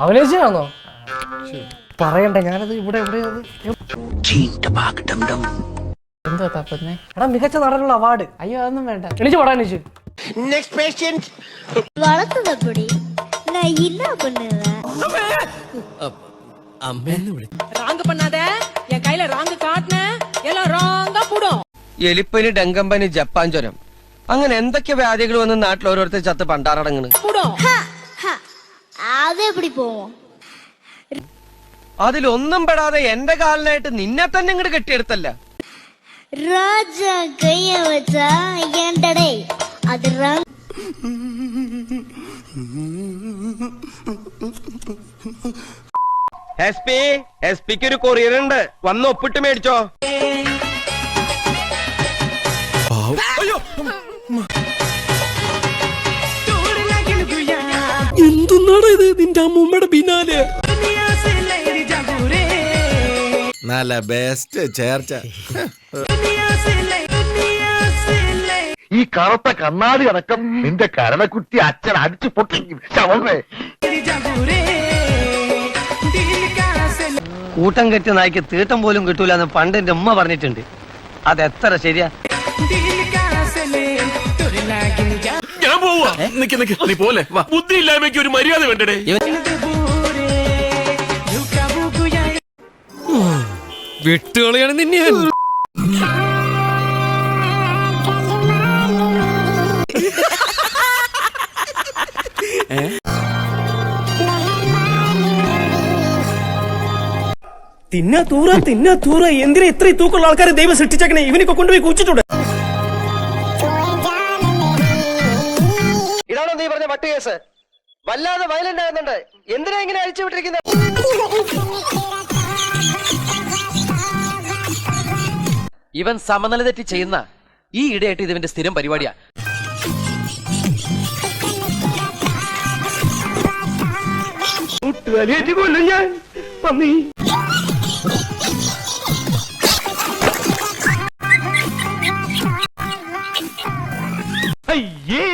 അഭിനയിച്ചാണോ പറയണ്ട ഞാനത് ഇവിടെ ഇവിടെ എന്തോ തപ്പുന്നേ എടാ മികച്ച നടനുള്ള അവാർഡ് അയ്യോ അതൊന്നും വേണ്ട എണീച്ച് പടാ എണീച്ച് வளர்த்ததப்படி நான் என்ன பண்ணுவேன் ராங்கு பண்ணாத എലിപ്പനി ഡെങ്കമ്പനി ജപ്പാൻ ജ്വരം അങ്ങനെ എന്തൊക്കെ വ്യാധികൾ വന്ന് നാട്ടിൽ ഓരോരുത്തർ ചത്ത് പണ്ടാറടങ്ങണ് போடும் அது எப்படி போவோம் അതിലൊന്നും പെടാതെ എന്റെ കാലിനായിട്ട് നിന്നെ തന്നെ ഇങ്ങോട്ട് കെട്ടിയെടുത്തല്ല ராஜா கைய வச்சா ஏண்டடே அது ரங் എസ് പി എസ് പിക്ക് ഒരു കൊറിയർ ഉണ്ട് വന്ന് ഒപ്പിട്ട് മേടിച്ചോ എന്തുന്നാടാ ഇത്? നിന്റെ അമ്മൂമ്മയുടെ പിന്നാലെ. നല്ല ബെസ്റ്റ് ചേർച്ച. ഈ കറുത്ത കണ്ണാടി അടക്കം നിന്റെ കരണക്കുട്ടി അച്ഛൻ അടിച്ചു പൊട്ടിക്കും ശവമേ കൂട്ടം കെട്ടി നായ്ക്ക് തീട്ടം പോലും കിട്ടൂല എന്ന് പണ്ട് എന്റെ ഉമ്മ പറഞ്ഞിട്ടുണ്ട്. അത് എത്ര ശരിയാ? ഞാൻ പോവാ. നിക്ക് നിക്ക്. നീ പോലെ. ബുദ്ധി ഇല്ലായ്മയ്ക്ക് ഒരു മര്യാദ വേണ്ടടേ. വിട്ടുകളിയാണ് നിന്നെ തിന്നാ തൂറ തിന്നാ തൂറ എന്തിനാ ഇത്രയും തൂക്കമുള്ള ആൾക്കാരെ ദൈവം സൃഷ്ടിച്ചേക്കണേ? ഇവനൊക്കെ കൊണ്ടുപോയി കുച്ചിട്ടുണ്ട് ഇതാണോ നീ പറഞ്ഞ വട്ട് കേസ്? വല്ലാതെ വയലന്റ് ആകുന്നുണ്ട്. എന്തിനാ ഇങ്ങനെ അഴിച്ചു വിട്ടിരിക്കുന്നത് ഇവൻ സമനില തെറ്റി ചെയ്യുന്ന ഈ ഇടയായിട്ട് ഇതിന്റെ സ്ഥിരം പരിപാടിയാ. ഞാൻ. പന്നി അയ്യേ.